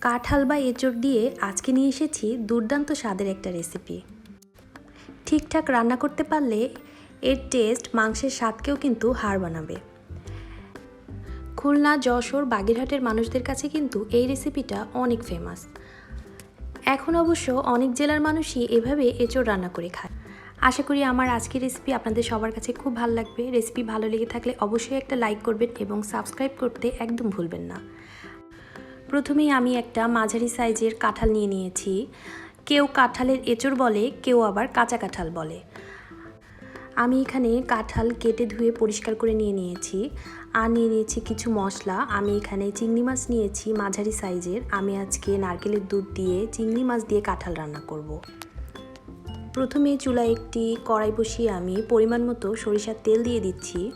কাঁঠাল বা এঁচড় দিয়ে আজকে নিয়ে এসেছি দুর্দান্ত স্বাদের একটা রেসিপি ঠিকঠাক রান্না করতে পারলে এর টেস্ট মাংসের স্বাদকেও কিন্তু হার বানাবে খুলনা, যশোর, বাগেরহাটের মানুষদের কাছে কিন্তু এই রেসিপিটা অনেক ফেমাস এখন অবশ্য অনেক জেলার মানুষই এভাবে এঁচড় রান্না করে খায়। আশা করি আমার আজকের রেসিপি আপনাদের সবার কাছে খুব ভালো লাগবে। রেসিপি ভালো লেগে থাকলে অবশ্যই একটা লাইক করবেন এবং সাবস্ক্রাইব করতে একদম ভুলবেন না। প্রথমেই আমি একটা মাঝারি সাইজের কাঁঠাল নিয়ে নিয়েছি। কেউ কাঁঠালের এঁচড় বলে, কেউ আবার কাঁচা কাঁঠাল বলে। আমি এখানে কাঁঠাল কেটে ধুয়ে পরিষ্কার করে নিয়ে নিয়েছি। আর নিয়ে নিয়েছি কিছু মশলা। আমি এখানে চিংড়ি মাছ নিয়েছি মাঝারি সাইজের। আমি আজকে নারকেলের দুধ দিয়ে চিংড়ি মাছ দিয়ে কাঁঠাল রান্না করব। প্রথমে চুলায় একটি কড়াই বসিয়ে আমি পরিমাণ মতো সরিষার তেল দিয়ে দিচ্ছি।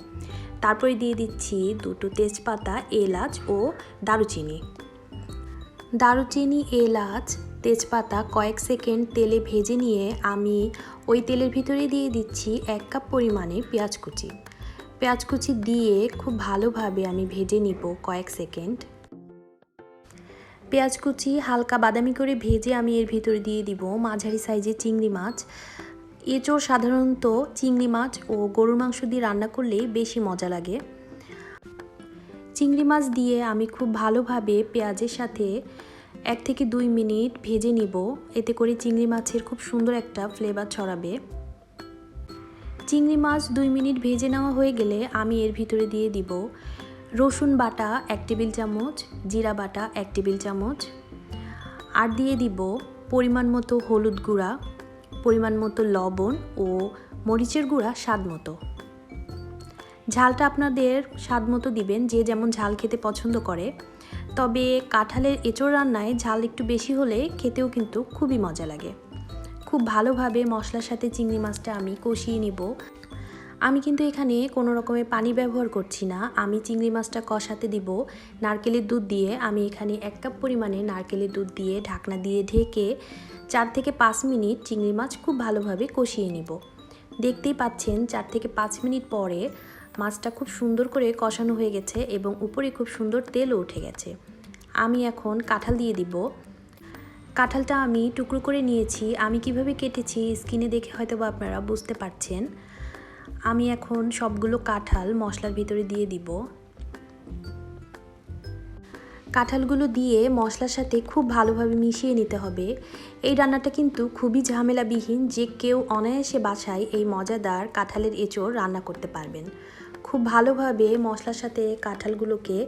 তারপরে দিয়ে দিচ্ছি দুটো তেজপাতা, এলাচ ও দারুচিনি। দারুচিনি, এলাচ, তেজপাতা কয়েক সেকেন্ড তেলে ভেজে নিয়ে আমি ওই তেলের ভিতরে দিয়ে দিচ্ছি এক কাপ পরিমাণে পেঁয়াজ কুচি। পেঁয়াজ কুচি দিয়ে খুব ভালোভাবে আমি ভেজে নিব কয়েক সেকেন্ড। পেঁয়াজ কুচি হালকা বাদামি করে ভেজে আমি এর ভিতরে দিয়ে দিব মাঝারি সাইজের চিংড়ি মাছ। এঁচোড় সাধারণত চিংড়ি মাছ ও গরুর মাংস দিয়ে রান্না করলেই বেশি মজা লাগে। চিংড়ি মাছ দিয়ে আমি খুব ভালোভাবে পেঁয়াজের সাথে এক থেকে দুই মিনিট ভেজে নিব। এতে করে চিংড়ি মাছের খুব সুন্দর একটা ফ্লেভার ছড়াবে। চিংড়ি মাছ দুই মিনিট ভেজে নেওয়া হয়ে গেলে আমি এর ভিতরে দিয়ে দিব রসুন বাটা এক টেবিল চামচ, জিরা বাটা এক টেবিল চামচ, আর দিয়ে দিব পরিমাণ মতো হলুদ গুঁড়া, পরিমাণ মতো লবণ ও মরিচের গুঁড়া স্বাদ মতো। ঝালটা আপনাদের স্বাদ মতো দিবেন, যে যেমন ঝাল খেতে পছন্দ করে। তবে কাঁঠালের এঁচড় রান্নায় ঝাল একটু বেশি হলে খেতেও কিন্তু খুবই মজা লাগে। খুব ভালোভাবে মশলার সাথে চিংড়ি মাছটা আমি কষিয়ে নিব। আমি কিন্তু এখানে কোনো রকমের পানি ব্যবহার করছি না। আমি চিংড়ি মাছটা কষাতে দিব। নারকেলের দুধ দিয়ে আমি এখানে এক কাপ পরিমাণে নারকেলের দুধ দিয়ে ঢাকনা দিয়ে ঢেকে চার থেকে পাঁচ মিনিট চিংড়ি মাছ খুব ভালোভাবে কষিয়ে নিব। দেখতেই পাচ্ছেন চার থেকে পাঁচ মিনিট পরে মাছটা খুব সুন্দর করে কষানো হয়ে গেছে এবং উপরে খুব সুন্দর তেলও উঠে গেছে। আমি এখন কাঁঠাল দিয়ে দিব। কাঁঠালটা আমি টুকরো করে নিয়েছি। আমি কীভাবে কেটেছি স্কিনে দেখে হয়তো বা আপনারা বুঝতে পারছেন। আমি এখন সবগুলো কাঁঠাল মশলার ভিতরে দিয়ে দিব। কাঁঠালগুলো দিয়ে মশলার সাথে খুব ভালোভাবে মিশিয়ে নিতে হবে। এই রান্নাটা কিন্তু খুবই ঝামেলাবিহীন যে কেউ অনায়াসে বাসায় এই মজাদার কাঁঠালের এঁচড় রান্না করতে পারবেন। খুব ভালোভাবে মশলার সাথে কাঁঠালগুলোকে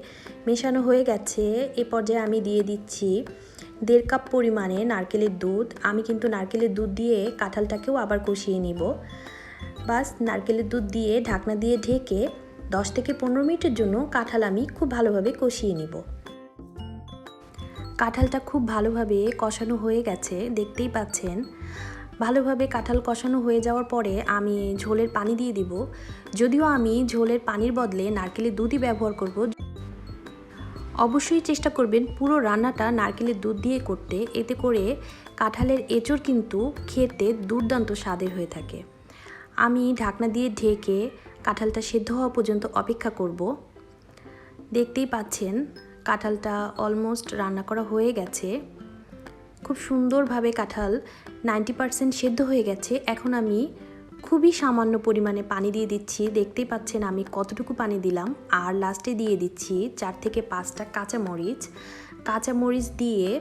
মেশানো হয়ে গেছে। এ পর্যায়ে আমি দিয়ে দিচ্ছি দেড় কাপ পরিমাণে নারকেলের দুধ। আমি কিন্তু নারকেলের দুধ দিয়ে কাঁঠালটাকেও আবার কষিয়ে নিব। বাস, নারকেলের দুধ দিয়ে ঢাকনা দিয়ে ঢেকে দশ থেকে পনেরো মিনিটের জন্য কাঁঠাল আমি খুব ভালোভাবে কষিয়ে নিব। কাঁঠালটা খুব ভালোভাবে কষানো হয়ে গেছে, দেখতেই পাচ্ছেন। ভালোভাবে কাঁঠাল কষানো হয়ে যাওয়ার পরে আমি ঝোলের পানি দিয়ে দিব। যদিও আমি ঝোলের পানির বদলে নারকেলের দুধই ব্যবহার করব। অবশ্যই চেষ্টা করবেন পুরো রান্নাটা নারকেলের দুধ দিয়ে করতে। এতে করে কাঁঠালের এঁচড় কিন্তু খেতে দুর্দান্ত স্বাদের হয়ে থাকে। আমি ঢাকনা দিয়ে ঢেকে কাঁঠালটা সেদ্ধ হওয়া পর্যন্ত অপেক্ষা করব। দেখতেই পাচ্ছেন কাঁঠালটা অলমোস্ট রান্না করা হয়ে গেছে। খুব সুন্দরভাবে কাঁঠাল নাইনটি পারসেন্ট সেদ্ধ হয়ে গেছে। এখন আমি খুবই সামান্য পরিমাণে পানি দিয়ে দিচ্ছি। দেখতেই পাচ্ছেন আমি কতটুকু পানি দিলাম। আর লাস্টে দিয়ে দিচ্ছি চার থেকে পাঁচটা কাঁচামরিচ। কাঁচামরিচ দিয়ে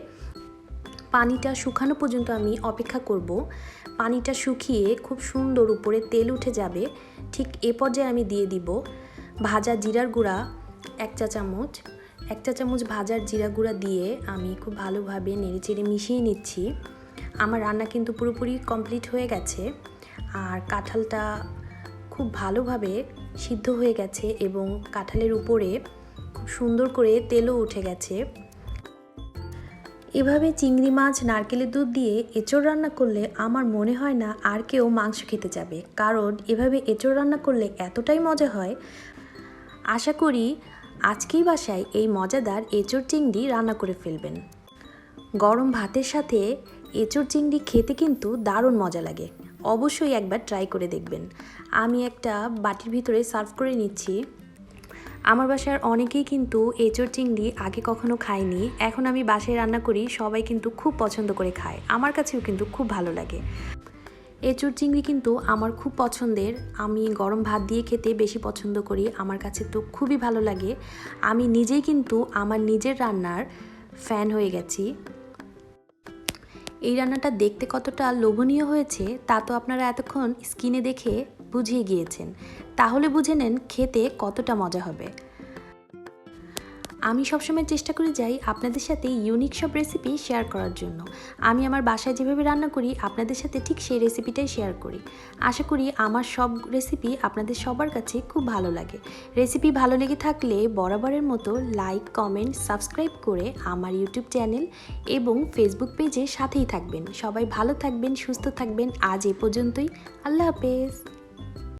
পানিটা শুকানো পর্যন্ত আমি অপেক্ষা করব। পানিটা শুকিয়ে খুব সুন্দর উপরে তেল উঠে যাবে। ঠিক এ পর্যায়ে আমি দিয়ে দিব ভাজা জিরার গুঁড়া এক চা চামচ এক চা চামচ ভাজার জিরা গুঁড়া দিয়ে আমি খুব ভালোভাবে নেড়েচেড়ে মিশিয়ে নিচ্ছি। আমার রান্না কিন্তু পুরোপুরি কমপ্লিট হয়ে গেছে আর কাঁঠালটা খুব ভালোভাবে সিদ্ধ হয়ে গেছে এবং কাঁঠালের উপরে খুব সুন্দর করে তেলও উঠে গেছে। এভাবে চিংড়ি মাছ, নারকেলের দুধ দিয়ে এঁচড় রান্না করলে আমার মনে হয় না আর কেউ মাংস খেতে যাবে। কারণ এভাবে এঁচড় রান্না করলে এতটাই মজা হয়। আশা করি আজকেই বাসায় এই মজাদার এঁচড় চিংড়ি রান্না করে ফেলবেন। গরম ভাতের সাথে এঁচড় চিংড়ি খেতে কিন্তু দারুণ মজা লাগে। অবশ্যই একবার ট্রাই করে দেখবেন। আমি একটা বাটির ভিতরে সার্ভ করে নিচ্ছি। আমার বাসার অনেকেই কিন্তু এঁচড় চিংড়ি আগে কখনো খায়নি। এখন আমি বাসায় রান্না করি, সবাই কিন্তু খুব পছন্দ করে খায়। আমার কাছেও কিন্তু খুব ভালো লাগে। এঁচড় চিংড়ি কিন্তু আমার খুব পছন্দের। আমি গরম ভাত দিয়ে খেতে বেশি পছন্দ করি। আমার কাছে তো খুবই ভালো লাগে। আমি নিজেই কিন্তু আমার নিজের রান্নার ফ্যান হয়ে গেছি। এই রান্নাটা দেখতে কতটা লোভনীয় হয়েছে, তা তো আপনারা এতক্ষণ স্কিনে দেখে বুঝিয়ে গিয়েছেন। তাহলে বুঝে নেন খেতে কতটা মজা হবে। আমি সবসময় চেষ্টা করে যাই আপনাদের সাথে ইউনিক সব রেসিপি শেয়ার করার জন্য। আমি আমার বাসায় যেভাবে রান্না করি, আপনাদের সাথে ঠিক সেই রেসিপিটাই শেয়ার করি। আশা করি আমার সব রেসিপি আপনাদের সবার কাছে খুব ভালো লাগে। রেসিপি ভালো লেগে থাকলে বরাবরের মতো লাইক কমেন্ট সাবস্ক্রাইব করে আমার ইউটিউব চ্যানেল এবং ফেসবুক পেজে সাথেই থাকবেন। সবাই ভালো থাকবেন, সুস্থ থাকবেন। আজ এ পর্যন্তই। আল্লাহ হাফেজ।